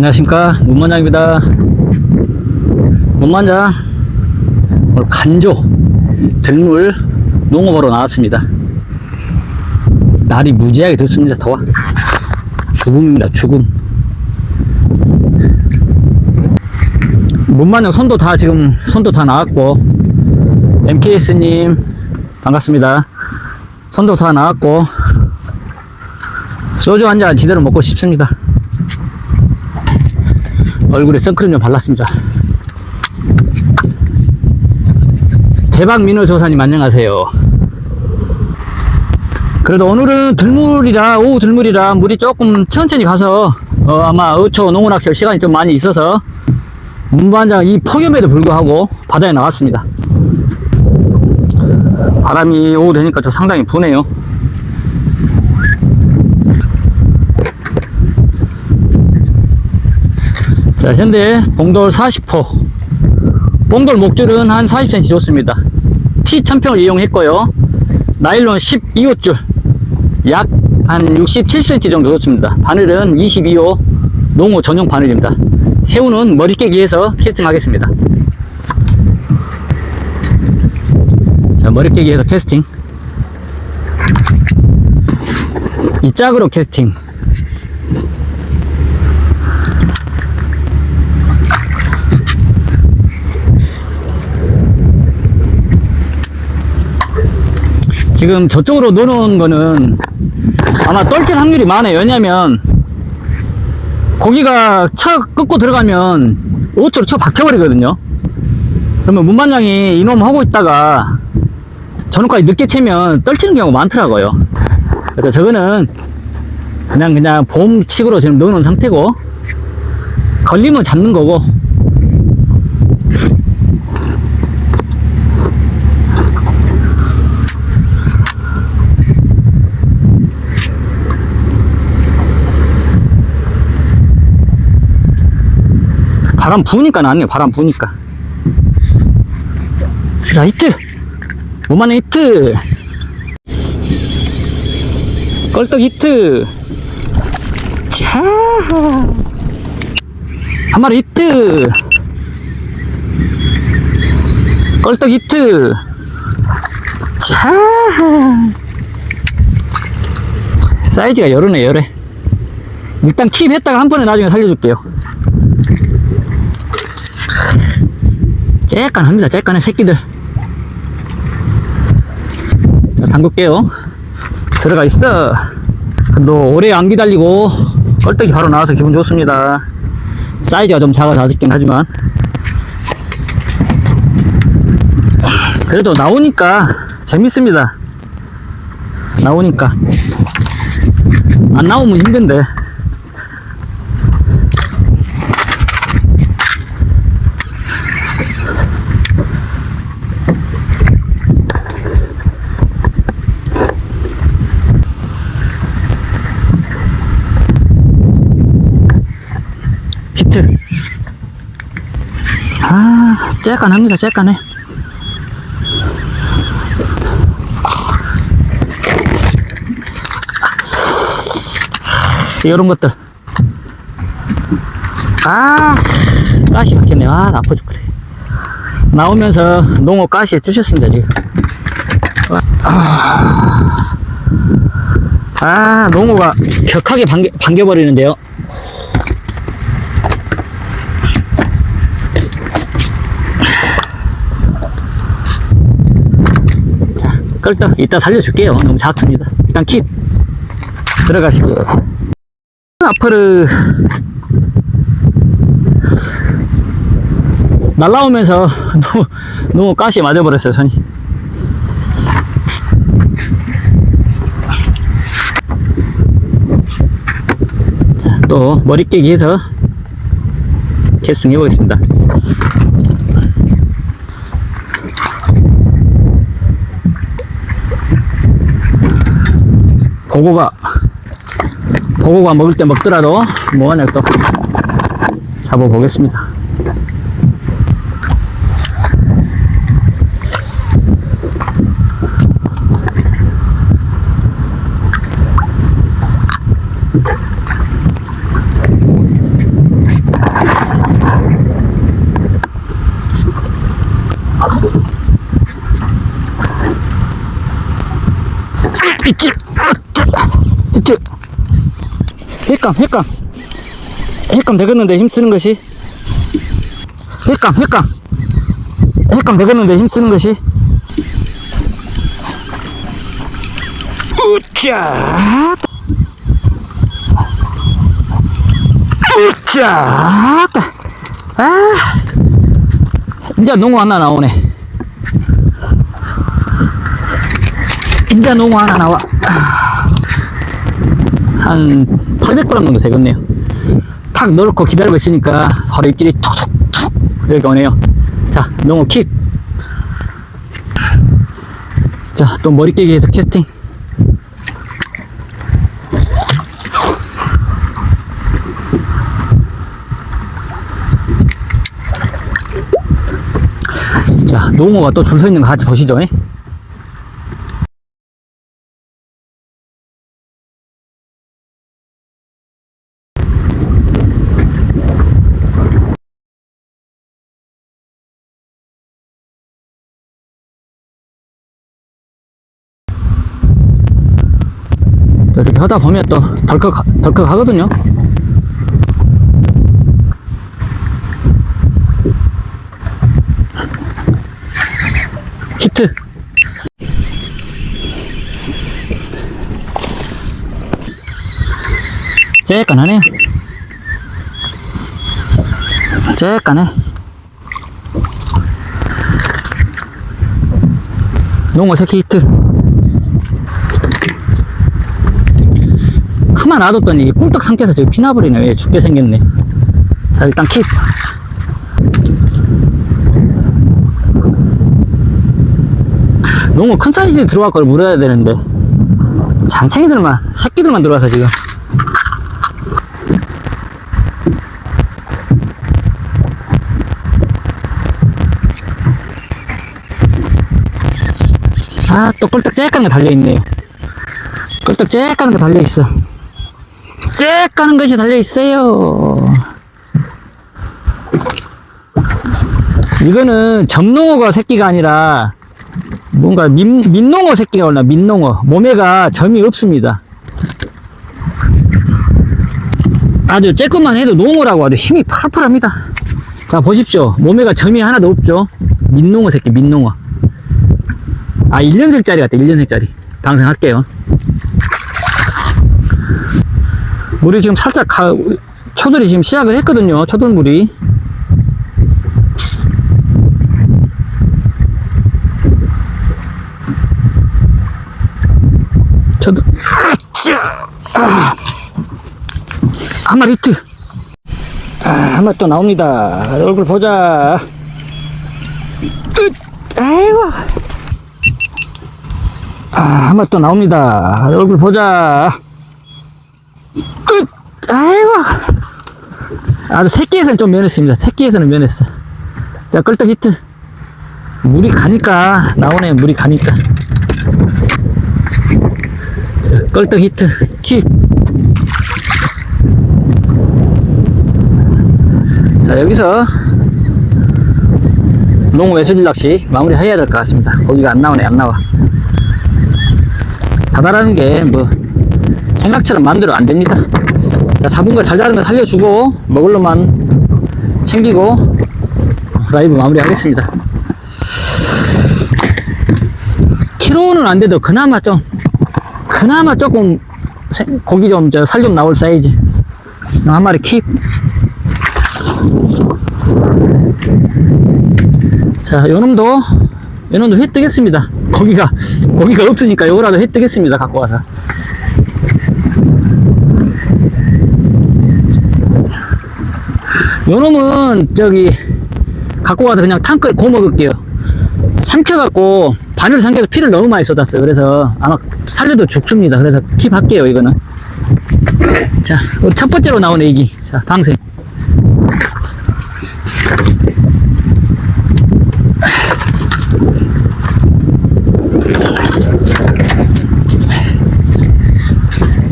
안녕하십니까. 문만장입니다. 문만장 오늘 간조 들물 농업으로 나왔습니다. 날이 무지하게 덥습니다 더워. 죽음입니다 죽음. 문만장 선도 다 지금 선도 다 나왔고 MKS님 반갑습니다. 선도 다 나왔고 소주 한잔 제대로 먹고 싶습니다 얼굴에 선크림 좀 발랐습니다. 대박 민호 조사님 안녕하세요. 그래도 오늘은 들물이라 오후 들물이라 물이 조금 천천히 가서 어, 아마 어초 농어낚시 시간이 좀 많이 있어서 문반장 이 폭염에도 불구하고 바다에 나왔습니다. 바람이 오후 되니까 좀 상당히 부네요. 자, 현재 봉돌 40호. 봉돌 목줄은 한 40cm 좋습니다. T 천평을 이용했고요. 나일론 12호줄. 약 한 60, 70cm 정도 좋습니다. 바늘은 22호 농어 전용 바늘입니다. 새우는 머리 깨기 해서 캐스팅 하겠습니다. 자, 머리 깨기 해서 캐스팅. 이 짝으로 캐스팅. 지금 저쪽으로 노는 거는 아마 떨칠 확률이 많아요. 왜냐면 고기가 쳐 끊고 들어가면 오초로 쳐 박혀버리거든요. 그러면 문반장이 이놈 하고 있다가 저녁까지 늦게 채면 떨치는 경우가 많더라고요. 그래서 저거는 그냥 그냥 봄 칙으로 지금 넣어놓은 상태고 걸리면 잡는 거고 바람 부니까 낫네요. 바람 부니까. 자, 히트! 오만의 히트! 껄떡 히트! 자! 한 마리 히트! 껄떡 히트! 자! 사이즈가 여러네, 여래. 일단 킵 했다가 한 번에 나중에 살려줄게요. 쬐깐 합니다. 쬐깐해 새끼들. 자, 담글게요. 들어가 있어. 너 오래 안 기다리고 껄떡이 바로 나와서 기분 좋습니다. 사이즈가 좀 작아서 아쉽긴 하지만 그래도 나오니까 재밌습니다. 나오니까 안 나오면 힘든데 아, 쬐깐합니다, 쬐깐해. 이런 것들. 아, 가시 박혔네요. 아, 나빠 죽 그래. 나오면서 농어 가시 주셨습니다, 지금. 아, 아 농어가 격하게 반겨, 반겨버리는데요. 끌떡 이따 살려줄게요. 너무 작습니다. 일단 킵 들어가시고 앞으로 날라오면서 너무 너무 가시 맞아버렸어요 손이. 자, 또 머리 깨기 해서 캐스팅 해보겠습니다. 보고가 보고가 먹을 때 먹더라도 뭐하냐 또. 잡아보겠습니다 횟감, 횟감. 횟감 되겠는데 힘쓰는 것이. 횟감, 횟감. 횟감 되겠는데 힘쓰는 것이. 으짜. 으짜. 아. 이제 농어 하나 나오네. 이제 농어 하나 나와. 한 800g 정도 되겠네요. 탁 넣고 기다리고 있으니까 바로 입질이 툭툭툭 이렇게 오네요. 자, 농어 킥. 자, 또 머리 깨기 해서 캐스팅. 자, 농어가 또 줄 서 있는 거 같이 보시죠. 예? 이렇게 하다 보면 또 덜컥, 덜컥 하거든요. 히트. 쬐깐하네요. 쬐깐해. 농어 새끼 히트. 가만 놔뒀더니 꿀떡 삼켜서 지금 피나버리네. 왜 죽게 생겼네. 자, 일단 킵. 농어 큰 사이즈 들어갈 걸 물어야 되는데. 잔챙이들만, 새끼들만 들어와서 지금. 아, 또 꿀떡 쬐깐 거 달려있네요. 꿀떡 쬐깐 거 달려있어. 쬐까는 것이 달려 있어요. 이거는 점농어가 새끼가 아니라 뭔가 민, 민농어 새끼가 올라 민농어. 몸에가 점이 없습니다. 아주 쬐끔만 해도 농어라고 하도 힘이 팔팔합니다. 자 보십시오. 몸에가 점이 하나도 없죠. 민농어 새끼 민농어. 아 1년생짜리 같아 1년생짜리. 방생할게요 물이 지금 살짝 가, 초들이 지금 시작을 했거든요 초들물이. 저도! 아. 한 마리 히트. 아, 한 마리 또 나옵니다. 얼굴 보자. 으, 아이고. 아, 한 마리 또 나옵니다. 얼굴 보자. 으, 아이고 아주 새끼에서는 좀 면했습니다 새끼에서는 면했어 자 끌떡 히트 물이 가니까 나오네 물이 가니까 자, 껄떡 히트 킥. 자, 여기서 농 외술 낚시 마무리 해야 될 것 같습니다. 고기가 안 나오네, 안 나와. 바다라는 게 뭐 생각처럼 마음대로 안 됩니다. 자, 잡은 거잘거 살려주고 먹을 놈만 챙기고 라이브 마무리 하겠습니다. 키로는 안 돼도 그나마 좀 그나마 조금 세- 고기 좀살좀 나올 사이즈 한 마리 킵. 자, 요놈도 요놈도 회 뜨겠습니다. 고기가 고기가 없으니까 요거라도 회 뜨겠습니다. 갖고 와서. 요놈은 저기 갖고 와서 그냥 탕끌 고 먹을게요. 삼켜갖고 바늘 삼켜서 피를 너무 많이 쏟았어요. 그래서 아마 살려도 죽습니다. 그래서 킵 할게요. 이거는. 자, 우리 첫 번째로 나오는 애기. 자, 방생.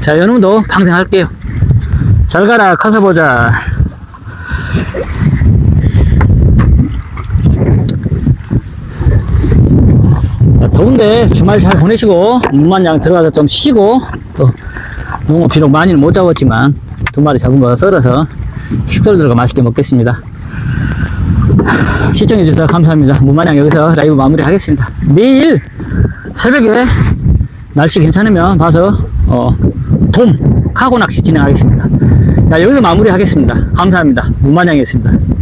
자, 요놈도 방생할게요. 잘 가라, 커서 보자. 더운데 주말 잘 보내시고 문만양 들어가서 좀 쉬고 또 농어 비록 많이는 못 잡았지만 두 마리 잡은 거 썰어서 식솔들과 맛있게 먹겠습니다. 시청해주셔서 감사합니다. 문만양 여기서 라이브 마무리 하겠습니다. 내일 새벽에 날씨 괜찮으면 봐서 어, 돔 카고 낚시 진행하겠습니다. 자 여기서 마무리 하겠습니다. 감사합니다. 문만양이었습니다.